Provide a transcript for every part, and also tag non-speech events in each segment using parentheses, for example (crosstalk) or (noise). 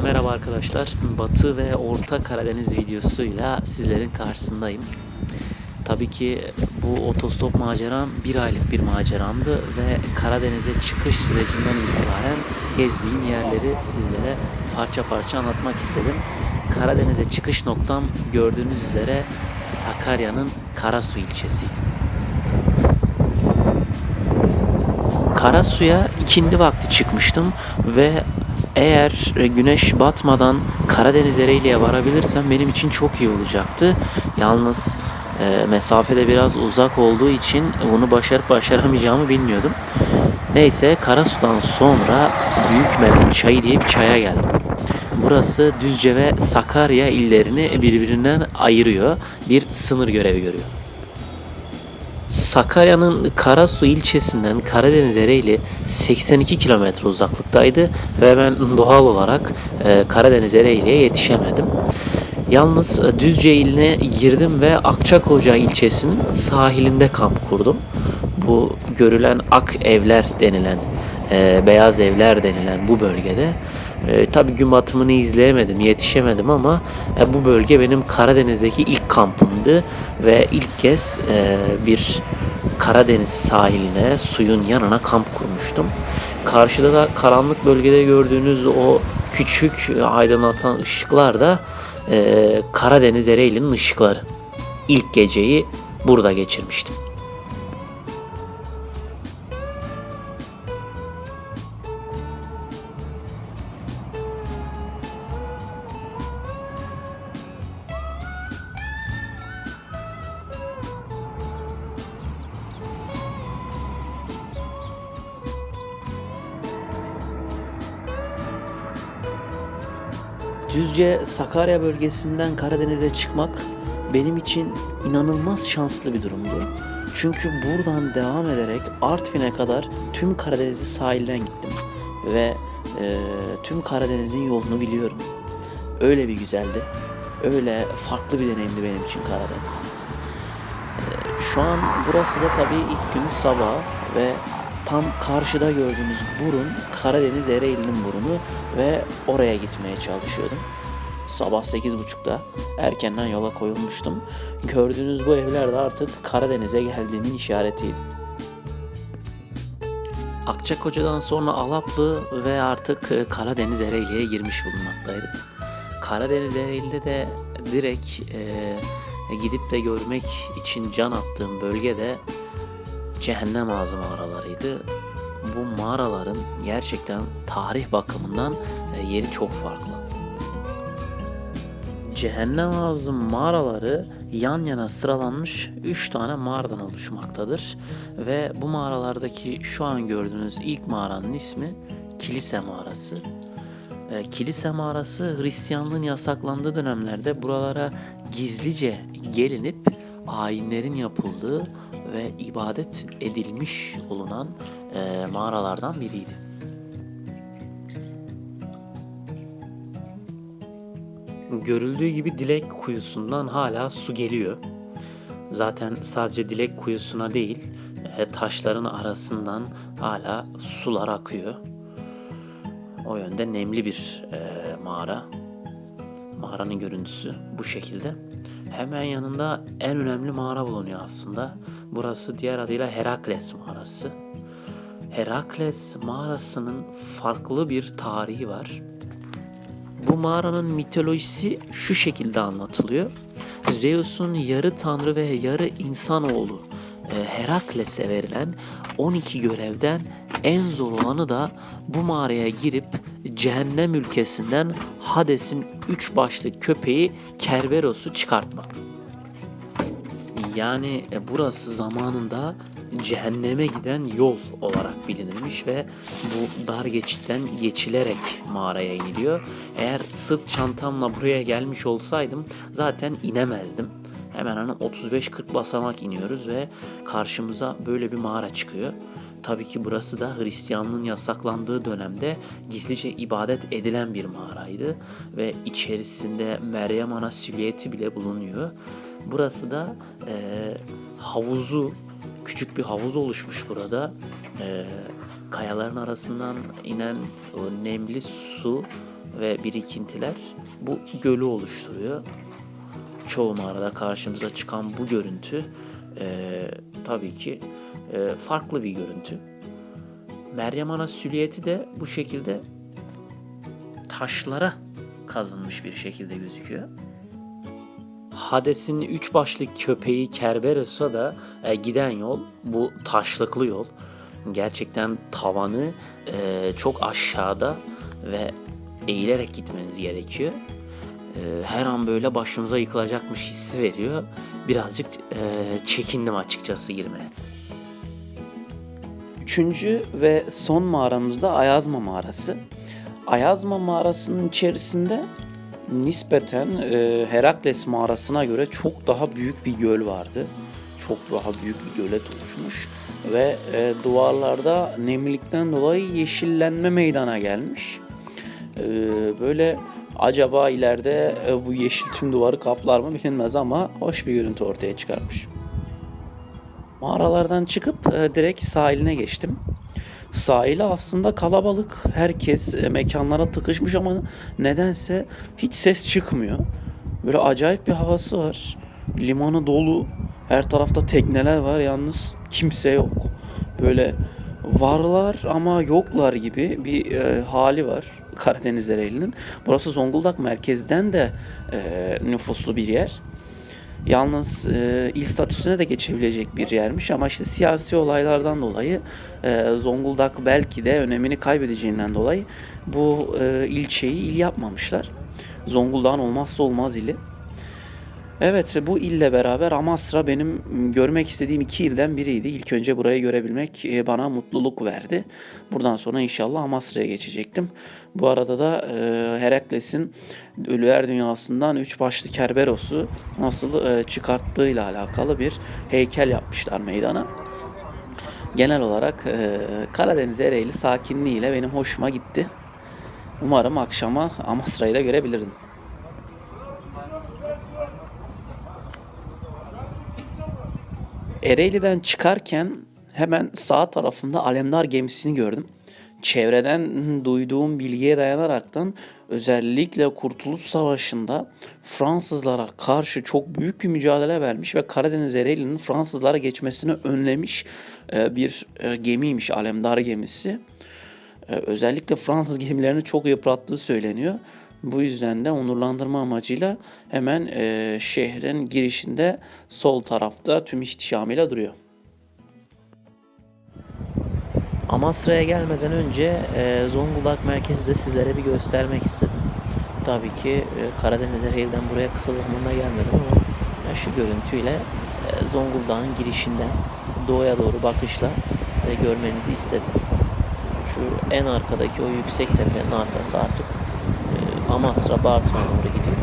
Herkese merhaba arkadaşlar. Batı ve Orta Karadeniz videosuyla sizlerin karşısındayım. Tabii ki bu otostop maceram bir aylık bir maceramdı ve Karadeniz'e çıkış sürecinden itibaren gezdiğim yerleri sizlere parça parça anlatmak istedim. Karadeniz'e çıkış noktam gördüğünüz üzere Sakarya'nın Karasu ilçesiydi. Karasu'ya ikindi vakti çıkmıştım ve eğer güneş batmadan Karadeniz Ereğli'ye varabilirsem benim için çok iyi olacaktı. Yalnız e, mesafede biraz uzak olduğu için bunu başarıp başaramayacağımı bilmiyordum. Neyse Karasu'dan sonra Büyükmelen Çayı diye bir çaya geldim. Burası Düzce ve Sakarya illerini birbirinden ayırıyor. Bir sınır görevi görüyor. Sakarya'nın Karasu ilçesinden Karadeniz Ereğli 82 kilometre uzaklıktaydı ve ben doğal olarak e, Karadeniz Ereğli'ye yetişemedim. Yalnız e, Düzce iline girdim ve Akçakoca ilçesinin sahilinde kamp kurdum. Bu görülen ak evler denilen, e, beyaz evler denilen bu bölgede e, tabii gün batımını izleyemedim, yetişemedim ama e, bu bölge benim Karadeniz'deki ilk kampımdı ve ilk kez e, bir Karadeniz sahiline, suyun yanına kamp kurmuştum. Karşıda da karanlık bölgede gördüğünüz o küçük aydınlatan ışıklar da e, Karadeniz Ereğli'nin ışıkları. İlk geceyi burada geçirmiştim. Düzce Sakarya bölgesinden Karadeniz'e çıkmak benim için inanılmaz şanslı bir durumdu. Çünkü buradan devam ederek Artvin'e kadar tüm Karadeniz'i sahilden gittim ve e, tüm Karadeniz'in yolunu biliyorum. Öyle bir güzeldi. Öyle farklı bir deneyimdi benim için Karadeniz. E, şu an burası da tabii ilk gün sabah ve tam karşıda gördüğünüz burun Karadeniz Ereğli'nin burunu ve oraya gitmeye çalışıyordum. Sabah 8.30'da erkenden yola koyulmuştum. Gördüğünüz bu evler de artık Karadeniz'e geldiğimin işaretiydi. Akçakoca'dan sonra Alaplı ve artık e, Karadeniz Ereğli'ye girmiş bulunmaktaydık. Karadeniz Ereğli'de de direkt e, gidip de görmek için can attığım bölgede Cehennem Ağzı mağaralarıydı. Bu mağaraların gerçekten tarih bakımından e, yeri çok farklı. Cehennem Ağzı mağaraları yan yana sıralanmış 3 tane mağaradan oluşmaktadır. Ve bu mağaralardaki şu an gördüğünüz ilk mağaranın ismi Kilise Mağarası. E, Kilise Mağarası Hristiyanlığın yasaklandığı dönemlerde buralara gizlice gelinip ayinlerin yapıldığı ve ibadet edilmiş bulunan e, mağaralardan biriydi. Görüldüğü gibi Dilek kuyusundan hala su geliyor. Zaten sadece Dilek kuyusuna değil, e, taşların arasından hala sular akıyor. O yönde nemli bir e, mağara. Mağaranın görüntüsü bu şekilde. Hemen yanında en önemli mağara bulunuyor aslında. Burası diğer adıyla Herakles mağarası. Herakles mağarasının farklı bir tarihi var. Bu mağaranın mitolojisi şu şekilde anlatılıyor. Zeus'un yarı tanrı ve yarı insanoğlu e, Herakles'e verilen 12 görevden en zor olanı da bu mağaraya girip cehennem ülkesinden Hades'in üç başlı köpeği Kerberos'u çıkartmak. Yani e, burası zamanında cehenneme giden yol olarak bilinirmiş ve bu dar geçitten geçilerek mağaraya iniliyor. Eğer sırt çantamla buraya gelmiş olsaydım zaten inemezdim. Hemen hemen 35-40 basamak iniyoruz ve karşımıza böyle bir mağara çıkıyor. Tabii ki burası da Hristiyanlığın yasaklandığı dönemde gizlice ibadet edilen bir mağaraydı ve içerisinde Meryem Ana silüeti bile bulunuyor. Burası da e, havuzu, küçük bir havuz oluşmuş burada. E, kayaların arasından inen o nemli su ve birikintiler bu gölü oluşturuyor. Çoğu mağarada karşımıza çıkan bu görüntü eee, tabii ki eee, farklı bir görüntü. Meryem Ana silüeti de bu şekilde taşlara kazınmış bir şekilde gözüküyor. Hades'in üç başlı köpeği Kerberos'a da e, giden yol bu taşlıklı yol. Gerçekten tavanı e, çok aşağıda ve eğilerek gitmeniz gerekiyor. E, her an böyle başınıza yıkılacakmış hissi veriyor. Birazcık e, çekindim açıkçası girmeye. Üçüncü ve son mağaramızda Ayazma Mağarası. Ayazma Mağarası'nın içerisinde nispeten e, Herakles Mağarası'na göre çok daha büyük bir göl vardı. Çok daha büyük bir gölet oluşmuş ve e, duvarlarda nemlilikten dolayı yeşillenme meydana gelmiş. E, böyle acaba ileride e, bu yeşil tüm duvarı kaplar mı bilinmez ama hoş bir görüntü ortaya çıkarmış. Mağaralardan çıkıp e, direkt sahiline geçtim. Sahili aslında kalabalık. Herkes e, mekanlara tıkışmış ama nedense hiç ses çıkmıyor. Böyle acayip bir havası var. Limanı dolu. Her tarafta tekneler var yalnız kimse yok. Böyle varlar ama yoklar gibi bir e, hali var Karadeniz Ereğli'nin. Burası Zonguldak merkezden de e, nüfuslu bir yer. Yalnız e, il statüsüne de geçebilecek bir yermiş ama işte siyasi olaylardan dolayı e, Zonguldak belki de önemini kaybedeceğinden dolayı bu e, ilçeyi il yapmamışlar. Zonguldak'ın olmazsa olmaz ili. Evet bu ille beraber Amasra benim görmek istediğim iki ilden biriydi. İlk önce burayı görebilmek e, bana mutluluk verdi. Buradan sonra inşallah Amasra'ya geçecektim. Bu arada da e, Herakles'in Ölüler Dünyası'ndan üç başlı Kerberos'u nasıl e, çıkarttığıyla alakalı bir heykel yapmışlar meydana. Genel olarak e, Karadeniz Ereğli sakinliğiyle benim hoşuma gitti. Umarım akşama Amasra'yı da görebilirdim. Ereğli'den çıkarken hemen sağ tarafında Alemdar gemisini gördüm. Çevreden duyduğum bilgiye dayanaraktan özellikle Kurtuluş Savaşı'nda Fransızlara karşı çok büyük bir mücadele vermiş ve Karadeniz Ereğli'nin Fransızlara geçmesini önlemiş e, bir e, gemiymiş Alemdar gemisi. E, Özellikle Fransız gemilerini çok yıprattığı söyleniyor. Bu yüzden de onurlandırma amacıyla hemen e, şehrin girişinde sol tarafta tüm ihtişamıyla duruyor. Amasra'ya gelmeden önce e, Zonguldak merkezi de sizlere bir göstermek istedim. Tabii ki e, Karadeniz Ereğli'den buraya kısa zamanda gelmedim ama e, şu görüntüyle e, Zonguldak'ın girişinden doğuya doğru bakışla e, görmenizi istedim. Şu en arkadaki o yüksek tepenin arkası artık Amasra Bartın'a doğru gidiyor.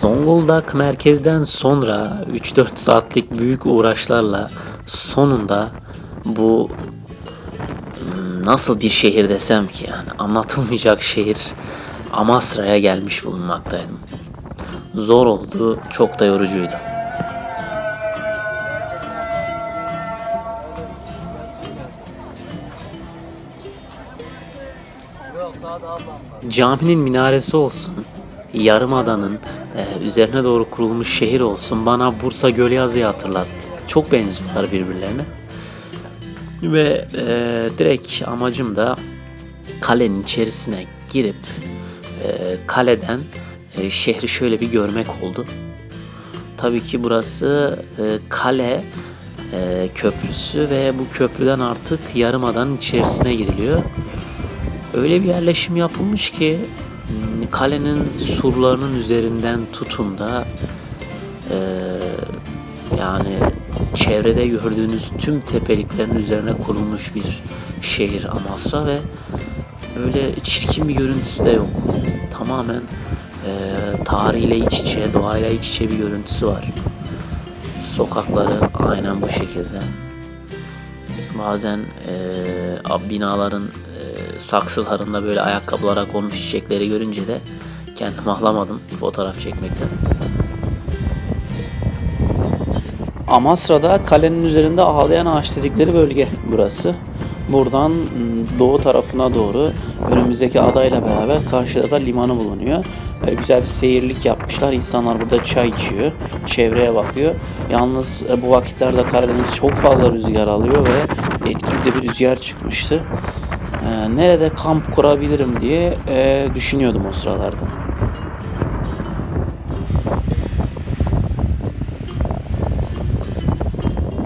Zonguldak merkezden sonra 3-4 saatlik büyük uğraşlarla sonunda bu nasıl bir şehir desem ki yani anlatılmayacak şehir Amasra'ya gelmiş bulunmaktaydım. Zor oldu, çok da yorucuydu. Caminin minaresi olsun, Yarımada'nın e, üzerine doğru kurulmuş şehir olsun bana Bursa Gölyazı'yı hatırlattı. Çok benziyorlar birbirlerine. Ve e, direkt amacım da kalenin içerisine girip e, kaleden e, şehri şöyle bir görmek oldu. Tabii ki burası e, kale e, köprüsü ve bu köprüden artık yarımadanın içerisine giriliyor. Öyle bir yerleşim yapılmış ki m, kalenin surlarının üzerinden tutun da e, yani çevrede gördüğünüz tüm tepeliklerin üzerine kurulmuş bir şehir Amasra ve öyle çirkin bir görüntüsü de yok. Tamamen e, tarihiyle iç içe, doğayla iç içe bir görüntüsü var. Sokakları aynen bu şekilde. Bazen e, binaların saksılarında böyle ayakkabılara konmuş çiçekleri görünce de kendimi ahlamadım fotoğraf çekmekten. Amasra'da kalenin üzerinde ağlayan ağaç dedikleri bölge burası. Buradan doğu tarafına doğru Önümüzdeki adayla beraber karşıda da limanı bulunuyor. Güzel bir seyirlik yapmışlar. İnsanlar burada çay içiyor. Çevreye bakıyor. Yalnız e, bu vakitlerde Karadeniz çok fazla rüzgar alıyor ve etkili bir rüzgar çıkmıştı. E, nerede kamp kurabilirim diye e, düşünüyordum o sıralarda.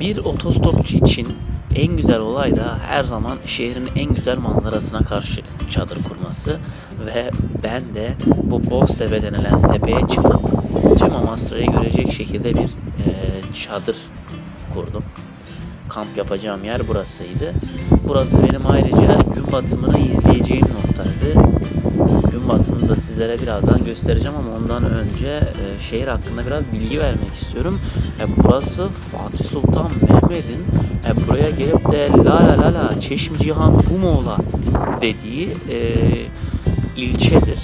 Bir otostopçu için en güzel olay da her zaman şehrin en güzel manzarasına karşı çadır kurması ve ben de bu Boztepe denilen tepeye çıkıp tüm Amasra'yı görecek şekilde bir e, çadır kurdum. Kamp yapacağım yer burasıydı. Burası benim ayrıca gün batımını izleyeceğim noktaydı. Gün batımını da sizlere birazdan göstereceğim ama ondan önce e, şehir hakkında biraz bilgi vermek istiyorum. E, burası Fatih Sultan Mehmet'in e, buraya gelip de la la la la Çeşmi Cihan ola dediği e, ilçedir.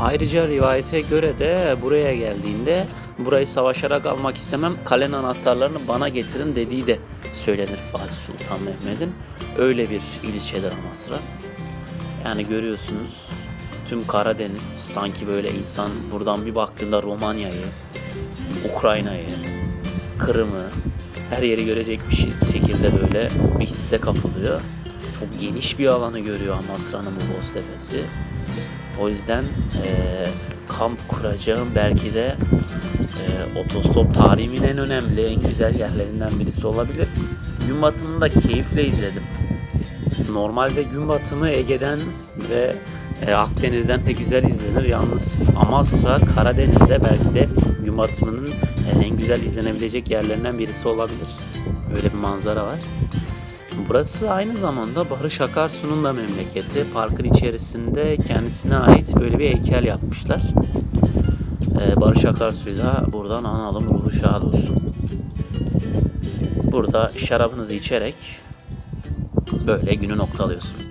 Ayrıca rivayete göre de buraya geldiğinde burayı savaşarak almak istemem kalenin anahtarlarını bana getirin dediği de söylenir Fatih Sultan Mehmet'in. Öyle bir ilçedir Amasra. Yani görüyorsunuz tüm Karadeniz sanki böyle insan buradan bir baktığında Romanya'yı, Ukrayna'yı, Kırım'ı her yeri görecek bir şey- şekilde böyle bir hisse kapılıyor. Çok geniş bir alanı görüyor Amasra'nın bu Boztepe'si. O yüzden eee, kamp kuracağım belki de eee, otostop tarihimin en önemli, en güzel yerlerinden birisi olabilir. Gün batımını da keyifle izledim. Normalde gün batımı Ege'den ve e, Akdeniz'den de güzel izlenir. Yalnız Amasra, Karadeniz'de belki de gün batımının e, en güzel izlenebilecek yerlerinden birisi olabilir. Öyle bir manzara var. Burası aynı zamanda Barış Akarsu'nun da memleketi. Parkın içerisinde kendisine ait böyle bir heykel yapmışlar. E, Barış Akarsu'yu da buradan analım ruhu şad olsun. Burada şarabınızı içerek böyle günü noktalıyorsun.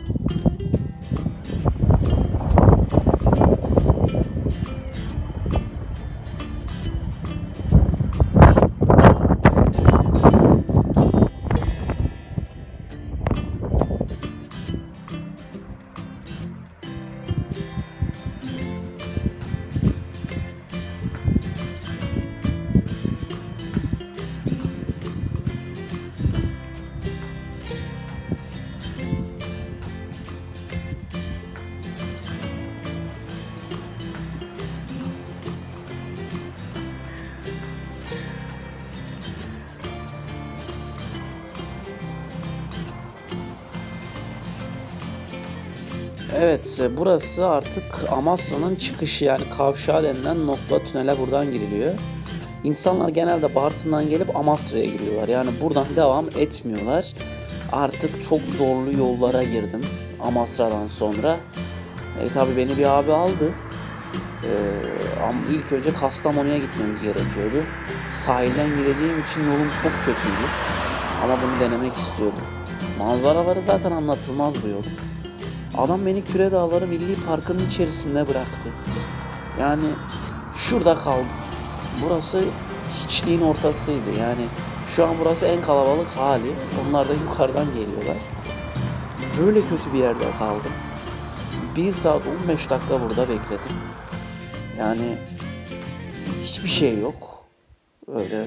Evet, e, burası artık Amasra'nın çıkışı yani kavşağı denilen nokta tünele buradan giriliyor. İnsanlar genelde Bartın'dan gelip Amasra'ya giriyorlar. Yani buradan devam etmiyorlar. Artık çok zorlu yollara girdim Amasra'dan sonra. E tabi beni bir abi aldı. E, ilk önce Kastamonu'ya gitmemiz gerekiyordu. Sahilden gideceğim için yolum çok kötüydü. Ama bunu denemek istiyordum. Manzaraları zaten anlatılmaz bu yolun. Adam beni Küre Dağları Milli Parkı'nın içerisinde bıraktı. Yani şurada kaldım. Burası hiçliğin ortasıydı. Yani şu an burası en kalabalık hali. Onlar da yukarıdan geliyorlar. Böyle kötü bir yerde kaldım. 1 saat 15 dakika burada bekledim. Yani hiçbir şey yok. Öyle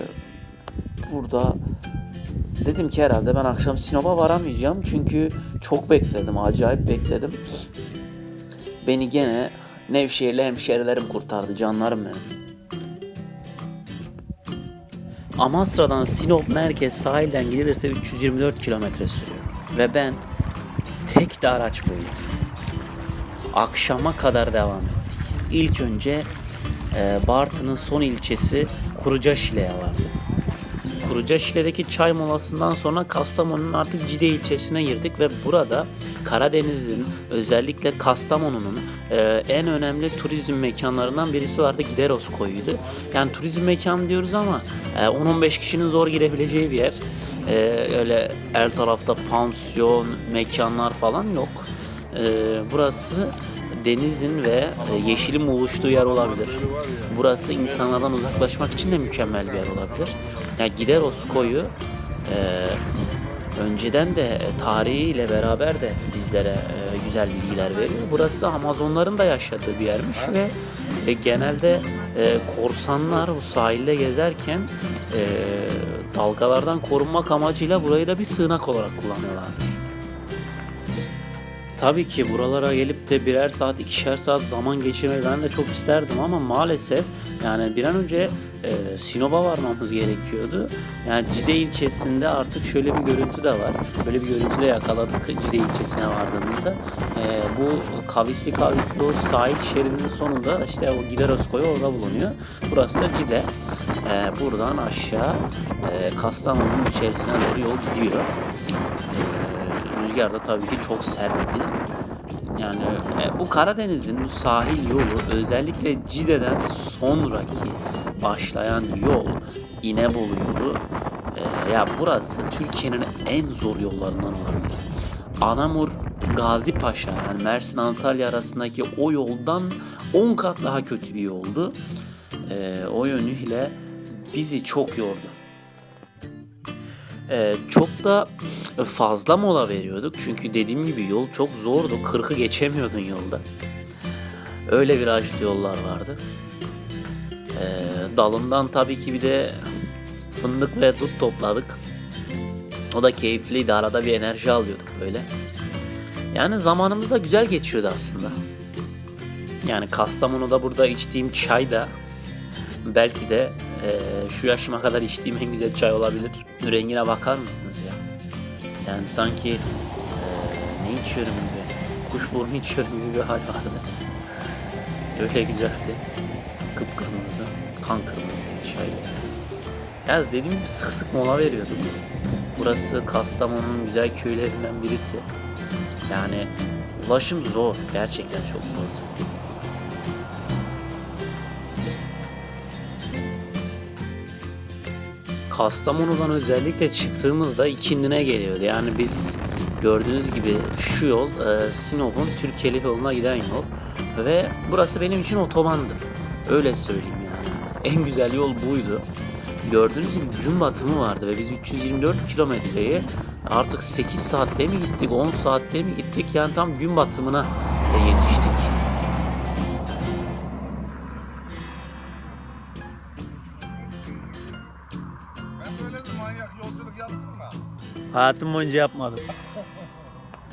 burada dedim ki herhalde ben akşam Sinop'a varamayacağım çünkü çok bekledim, acayip bekledim. Beni gene Nevşehirli hemşerilerim kurtardı, canlarım benim. Amasra'dan Sinop merkez sahilden gidilirse 324 kilometre sürüyor. Ve ben tek de araç buldum. Akşama kadar devam ettik. İlk önce e, Bartın'ın son ilçesi Kurucaşile'ye vardı. Kurucaşile'deki çay molasından sonra Kastamonu'nun artık Cide ilçesine girdik ve burada Karadeniz'in özellikle Kastamonu'nun e, en önemli turizm mekanlarından birisi vardı Gideros koyuydu. Yani turizm mekanı diyoruz ama e, 10-15 kişinin zor girebileceği bir yer. E, öyle her tarafta pansiyon, mekanlar falan yok. E, burası denizin ve e, yeşilin buluştuğu yer olabilir. Burası insanlardan uzaklaşmak için de mükemmel bir yer olabilir. Yani Gideros koyu e, önceden de e, tarihiyle beraber de bizlere e, güzel bilgiler veriyor. Burası Amazonların da yaşadığı bir yermiş ve e, genelde e, korsanlar bu sahilde gezerken e, dalgalardan korunmak amacıyla burayı da bir sığınak olarak kullanıyorlar. Tabii ki buralara gelip de birer saat, ikişer saat zaman geçirmeyi ben de çok isterdim ama maalesef yani bir an önce e, Sinop'a varmamız gerekiyordu. Yani Cide ilçesinde artık şöyle bir görüntü de var. Böyle bir görüntü de yakaladık Cide ilçesine vardığımızda. E, bu kavisli kavisli o sahil şeridinin sonunda işte o Gideros koyu orada bulunuyor. Burası da Cide. E, buradan aşağı e, Kastamonu'nun içerisine doğru yol gidiyor. Ee, Rüzgar da tabii ki çok sertti. Yani e, bu Karadeniz'in bu sahil yolu özellikle Cide'den sonraki başlayan yol İnebolu yolu. e, ya burası Türkiye'nin en zor yollarından olabilir. Anamur Gazi Paşa yani Mersin Antalya arasındaki o yoldan 10 kat daha kötü bir yoldu. E, o yönüyle bizi çok yordu. Ee, çok da fazla mola veriyorduk. Çünkü dediğim gibi yol çok zordu. 40'ı geçemiyordun yolda. Öyle virajlı yollar vardı. Ee, dalından tabii ki bir de fındık ve dut topladık. O da keyifliydi. Arada bir enerji alıyorduk böyle. Yani zamanımız da güzel geçiyordu aslında. Yani Kastamonu'da burada içtiğim çay da belki de eee, şu yaşıma kadar içtiğim en güzel çay olabilir. Rengine bakar mısınız ya? Yani sanki eee, ne içiyorum gibi, kuşburnu içiyorum gibi bir hal vardı. Öyle güzeldi. Kıpkırmızı, kan kırmızı çay. Yaz dediğim gibi sık sık mola veriyorduk. Burası Kastamonu'nun güzel köylerinden birisi. Yani ulaşım zor. Gerçekten çok zordu. Kastamonu'dan özellikle çıktığımızda ikindine geliyordu. Yani biz gördüğünüz gibi şu yol e, Sinop'un Türkiye'li yoluna giden yol. Ve burası benim için otobandı. Öyle söyleyeyim yani. En güzel yol buydu. Gördüğünüz gibi gün batımı vardı ve biz 324 kilometreyi artık 8 saatte mi gittik, 10 saatte mi gittik yani tam gün batımına yetiştik. Hayatım boyunca yapmadım.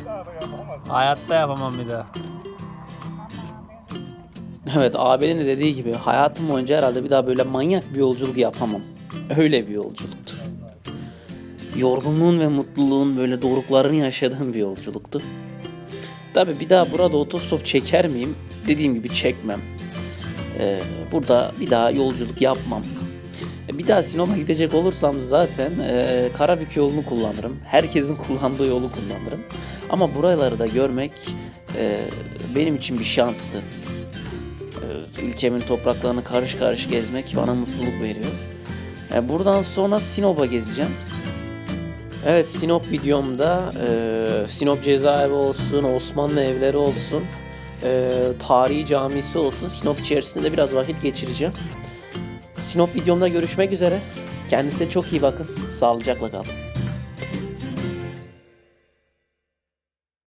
Daha da. Hayatta yapamam bir daha. Evet abinin de dediği gibi hayatım boyunca herhalde bir daha böyle manyak bir yolculuk yapamam. Öyle bir yolculuktu. Yorgunluğun ve mutluluğun böyle doruklarını yaşadığım bir yolculuktu. Tabi bir daha burada otostop çeker miyim? Dediğim gibi çekmem. Ee, burada bir daha yolculuk yapmam. E, Bir daha Sinop'a gidecek olursam zaten e, Karabük yolunu kullanırım. Herkesin (laughs) kullandığı yolu kullanırım. Ama buraları da görmek e, benim için bir şanstı. E, ülkemin topraklarını karış karış gezmek bana mutluluk veriyor. E, buradan sonra Sinop'a gezeceğim. Evet Sinop videomda e, Sinop cezaevi olsun, Osmanlı evleri olsun, e, tarihi camisi olsun Sinop içerisinde de biraz vakit geçireceğim. Sinop videomda görüşmek üzere. Kendinize çok iyi bakın. Sağlıcakla kalın.